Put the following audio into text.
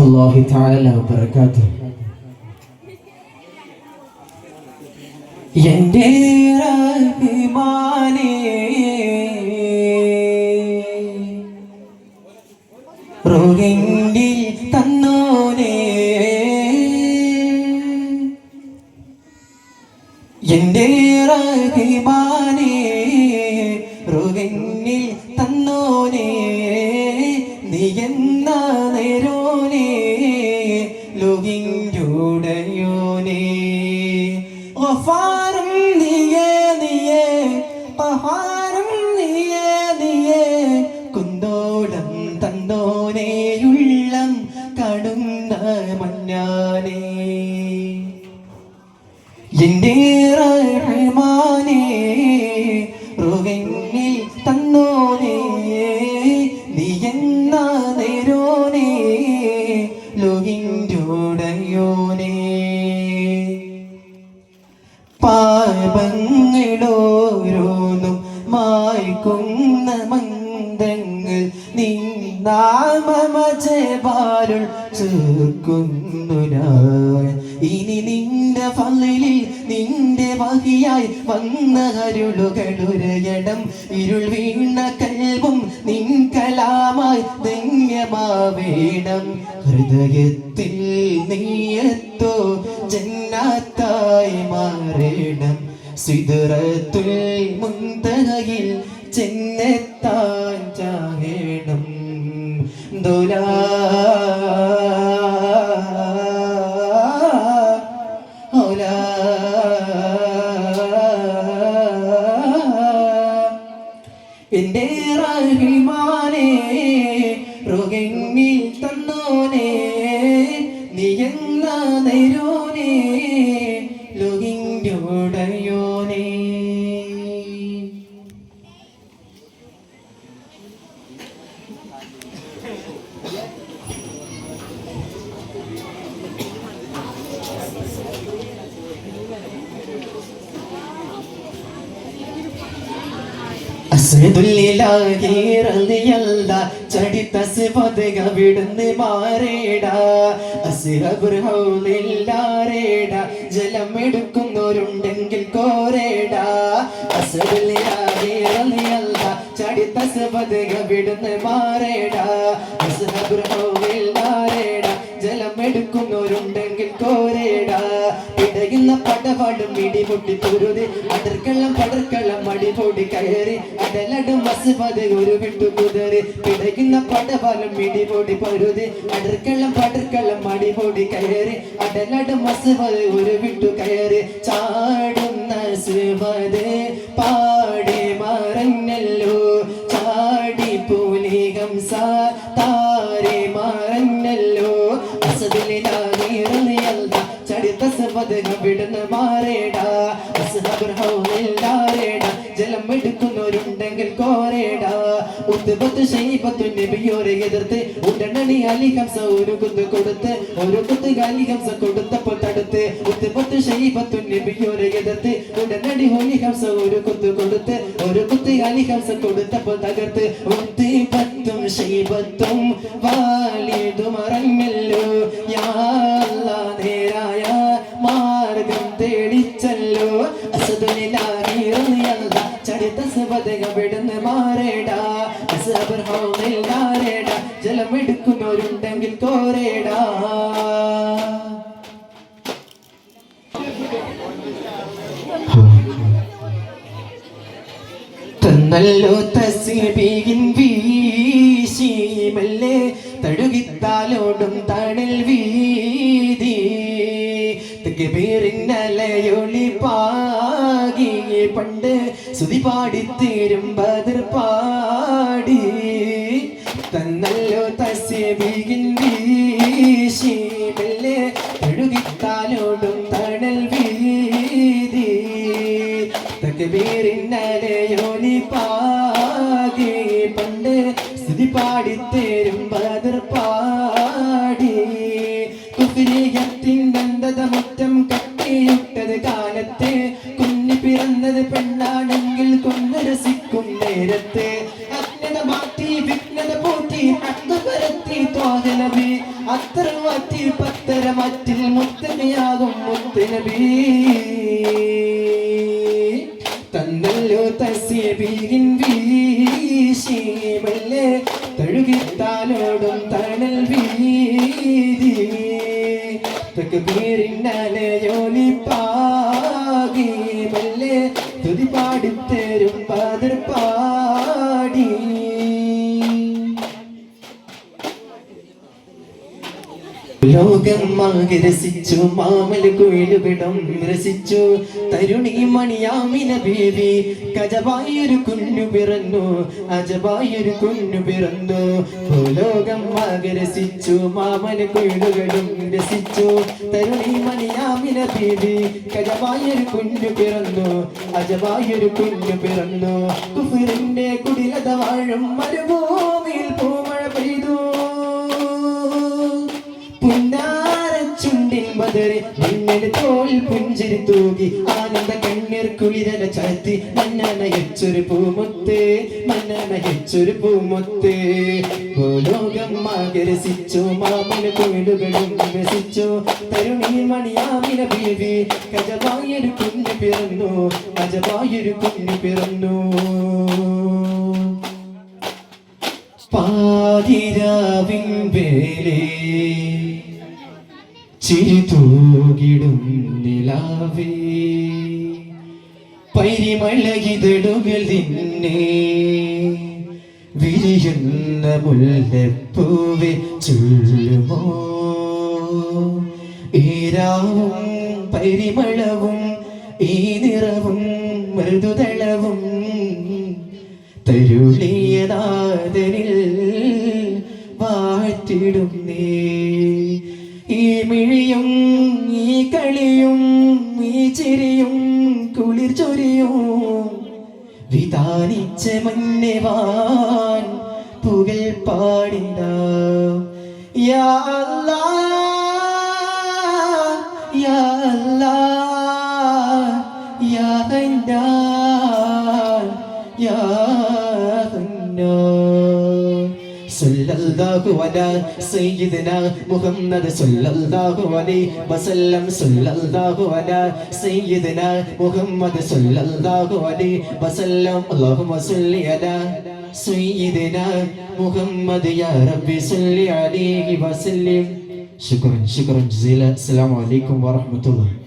الله تعالى وبركاته എൻ്റെ റഹ്മാനേ റോഹിങ്കിൽ തന്നോനേ എൻ്റെ റഹ്മാനേ റോഹിങ്ങിൽ തന്നോനേ നീ എന്ന നേരോനേ ഗഫാറും നീയേ നീയേ പഹാരം നീയേ നീയേ. കുന്തോളം തന്നോനേയുള്ളം കടുന്ന മഞ്ഞാനേ. എന്റെ നിന്നാമമജപാരുൾ ചേർക്കുന്നു ഞാൻ ഇനി നിന്റെ പള്ളിയിൽ നിന്റെ വഹിയായി വന്ന അരുളുകളുരയടം ഇരുൾ വീണ കൽവും നിൻ കലാമായി ധന്യമാവേണം ഹൃദയത്തിൽ നീയത്തോ ജന്നാത്തായി മാറേണം. സിദറത്തുൽ മുന്തകയിൽ ചെന്നെത്താൻ ചാകേണം. ദുലാ ഓലാ എന്റെ റഹിമാനേ റുകങ്ങിൽ അസ്ഹദുല്ലിലാഹിറലിയല്ല ചടിത്തസ് പതക വിടുന്ന് മാറേട. അസ്ഹബുർഹൗലില്ലാരേട ജലം എടുക്കുന്നവരുണ്ടെങ്കിൽ കോരേട. അസ്ഹദുല്ലിലാഹിറലിയല്ല ചടിത്തസ് പതക വിടുന്ന് മാറേട. അസ്ഹബുർഹൗലില്ലാരേട ജലം എടുക്കുന്നവരുണ്ടെങ്കിൽ കോരേട. പടപാടും ഇടിമുട്ടി പൊരുതി അടർക്കള്ളം പടർക്കള്ളം മടിപൊടി കയറി. അടലടും മസുപത് ഒരു വിട്ടു കുതറി. പിടയ്ക്കുന്ന പടപാലും ഇടിപൊടി പൊരുതി. അടർക്കള്ളം പടർക്കള്ളം മടിപൊടി കയറി. അടലടും മസുപത് ഒരു വിട്ടു കയറി. ചാടുന്ന സുപത് പാടി സപദക വിടുന്ന് മാറേടാ. ജലം എടുക്കുന്നവരുണ്ടെങ്കിൽ കോരേടാ. ഉത്തുപത്ത് ശൈബത്തു നബിയോരെ എതിർത്ത് ഉടനടി അലിഹംസ ഒരു കുത്ത് കൊടുത്ത് ഒരു കുത്ത് അലിഹംസ കൊടുത്തപ്പോൾ തടുത്ത് ഉത്തുപത്ത് ശൈബത്തു നബിയോരെ എതിർത്ത് ഉടനടി ഹോലി ഹംസ ഒരു കുത്ത് കൊടുത്ത് ഒരു കുത്ത് അലിഹംസ കൊടുത്തപ്പോൾ തകർത്ത് ഉത്തിപത്തും ശൈബത്തും വാലിതു മറഞ്ഞല്ലോ യാ നേരായ അസദുലിലാഹിറലിയല്ല ചടിത്ത സുബതക വിടുന്ന് മാറേടാ അസബർ ഹൗമിൽ നാരേടാ ജലം എടുക്കുന്നവരുണ്ടെങ്കിൽ കോരേടാ തന്നല്ലോ തസ്ബീഹിൻ വീശിമല്ലേ തഴുകിത്താലോടും തണൽ വീതി തകബീറിന്നലയൊളി പാടി പാടിത്തീരും ബദർ പാടി. തന്നല്ലോ തസ്യബികിൻ വീശി. മെല്ലെ തഴുകിത്താലോടും തണൽ വീതി. തകബീറിന്നലയോലി പാകി പണ്ട് സ്തുതി പാടിത്തേരും രസിക്കും നേരത്തെ അജ്ഞത തന്നല്ലോ മെല്ലെ തഴുകിത്താലോടും തണൽ വീതി തുതി പാടിത്തരും പതിർ ലോകം മാകെ രസിച്ചു മാമല കുയിലുകിടം രസിച്ചു തരുണി മണിയാമിന ബേബി കജവായൊരു കുഞ്ഞു പിറന്നു അജവായൊരു കുഞ്ഞു പിറന്നു. ലോകം മാകെ രസിച്ചു മാമല കുയിലുകളും രസിച്ചു തരുണി മണിയാമിന ബേബി കജവായൊരു കുഞ്ഞു പിറന്നു അജവായൊരു കുഞ്ഞു പിറന്നു. കുഫിറിന്റെ കുടിലത വാഴും മരുഭൂമിയിൽ പൂമഴ ബദറി മണ്ണന് തോൽ പുഞ്ചിരി തൂകി ആനന്ദ കണ്ണീർ കുളിരല ചാത്തി മന്നനയച്ചൊരു പൂമുത്ത് മന്നനയച്ചൊരു പൂമുത്ത്. ഭൂലോകം ആകരസിച്ചോ മാമന കോയിലുകളും രസിച്ചു തരുണി മണിയാമിന ബീവി കജവായൊരു കുഞ്ഞു പിറന്നു അജവായൊരു കുഞ്ഞു പിറന്നു. പാതിരാവിൻ വേലേ ചിരി തൂകിടും നിലാവേ പരിമളകിതടുകൾ നിന്നെ വിരിയുന്ന മുല്ലപ്പൂവെ ചൊല്ലുമോ? ഈരാവും പരിമളവും ഈ നിറവും മൃദുതളവും തരുളിയനാഥനിൽ വാഴ്ത്തിടുന്നേ ചിരിയും കുളിർ ചൊരിയും. വിധാനിച്ച മന്നവാൻ പുകൽ പാടിന യാ അല്ലാ യാ അല്ലാ യാ ഹന്നാൻ യാ സല്ലല്ലാഹു അലാ സയ്യിദിന മുഹമ്മദ് സല്ലല്ലാഹു അലൈഹി വസല്ലം. സല്ലല്ലാഹു അലാ സയ്യിദിന മുഹമ്മദ് സല്ലല്ലാഹു അലൈഹി വസല്ലം. അല്ലാഹുമ്മ സല്ലി അലാ സയ്യിദിന മുഹമ്മദ് യാ റബ്ബി സല്ലി അലൈഹി വസല്ലം. ശുക്രൻ ശുക്രൻ. ജസീല അസ്സലാമു അലൈക്കും വറഹ്മത്തുള്ളാഹി.